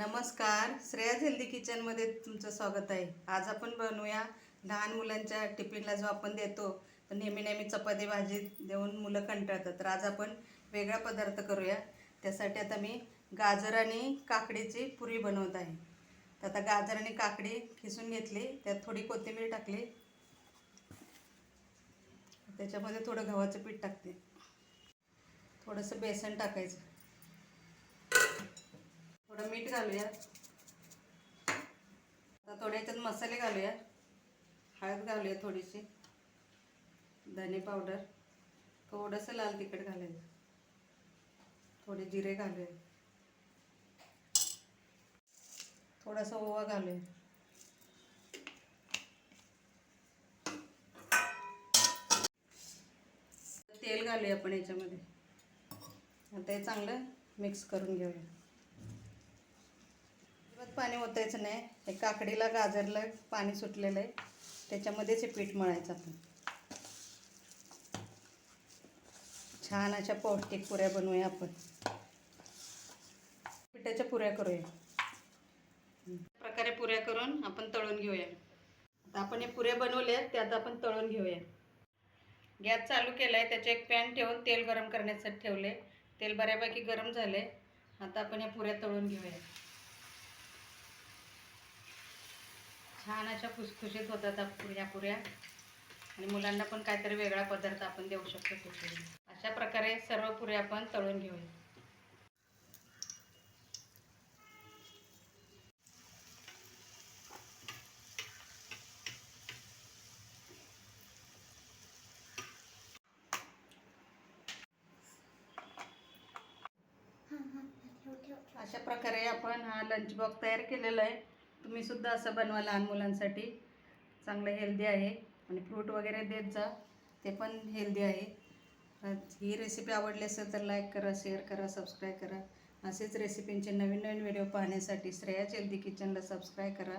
नमस्कार श्रेयाज हेल्दी किचनमध्ये तुमचं स्वागत आहे. आज आपण बनवूया लहान मुलांच्या टिफिनला जो आपण देतो तर नेहमी नेहमी चपाती भाजी देऊन मुलं कंटाळतात. तर आज आपण वेगळा पदार्थ करूया. त्यासाठी आता मी गाजर आणि काकडीची पुरी बनवत आहे. तर आता गाजर आणि काकडी खिसून घेतली त्यात थोडी कोथिंबीर टाकली. त्याच्यामध्ये थोडं गव्हाचं पीठ टाकते. थोडंसं बेसन टाकायचं. थोडं मीठ घालूया. आता थोडे याच्यात मसाले घालूया. हळद घालूया थोडीशी. धने पावडर. थोडंसं लाल तिखट घालायचं. थोडे जिरे घालूया. थोडासा ओवा घालूया. तेल घालूया आपण याच्यामध्ये. आता हे चांगलं मिक्स करून घेऊया. अजिबात पाणी ओतायचं नाही. हे काकडीला गाजरला पाणी सुटलेलं आहे. त्याच्यामध्येच हे पीठ मळायचं आपण. छान अशा पौष्टिक पुऱ्या बनवूया आपण. पिठाच्या पुऱ्या करूया. प्रकारे पुऱ्या करून आपण तळून घेऊया. आता आपण हे पुऱ्या बनवल्या त्यात आपण तळून घेऊया. गॅस चालू केला आहे त्याचे एक पॅन ठेवून तेल गरम करण्यासाठी ठेवले तेल बऱ्यापैकी गरम झाले आता आपण या पुऱ्या तळून घेऊया. छान अशा खुसखुशीत होतात पुऱ्या पुऱ्या. आणि मुलांना पण काहीतरी वेगळा पदार्थ आपण देऊ शकतो कुठे अशा प्रकारे सर्व पुऱ्या आपण तळून घेऊया. अशा प्रकारे आपण हा लंच बॉक्स तयार केलेला आहे. तुम्ही सुद्धा असं बनवा लहान मुलांसाठी. चांगलं हेल्दी आहे. आणि फ्रूट वगैरे देत जा. ते पण हेल्दी आहे. ही रेसिपी आवडली असेल तर लाईक करा शेअर करा सबस्क्राईब करा. असेच रेसिपींचे नवीन नवीन व्हिडिओ पाहण्यासाठी श्रेयाच हेल्दी किचनला सबस्क्राईब करा.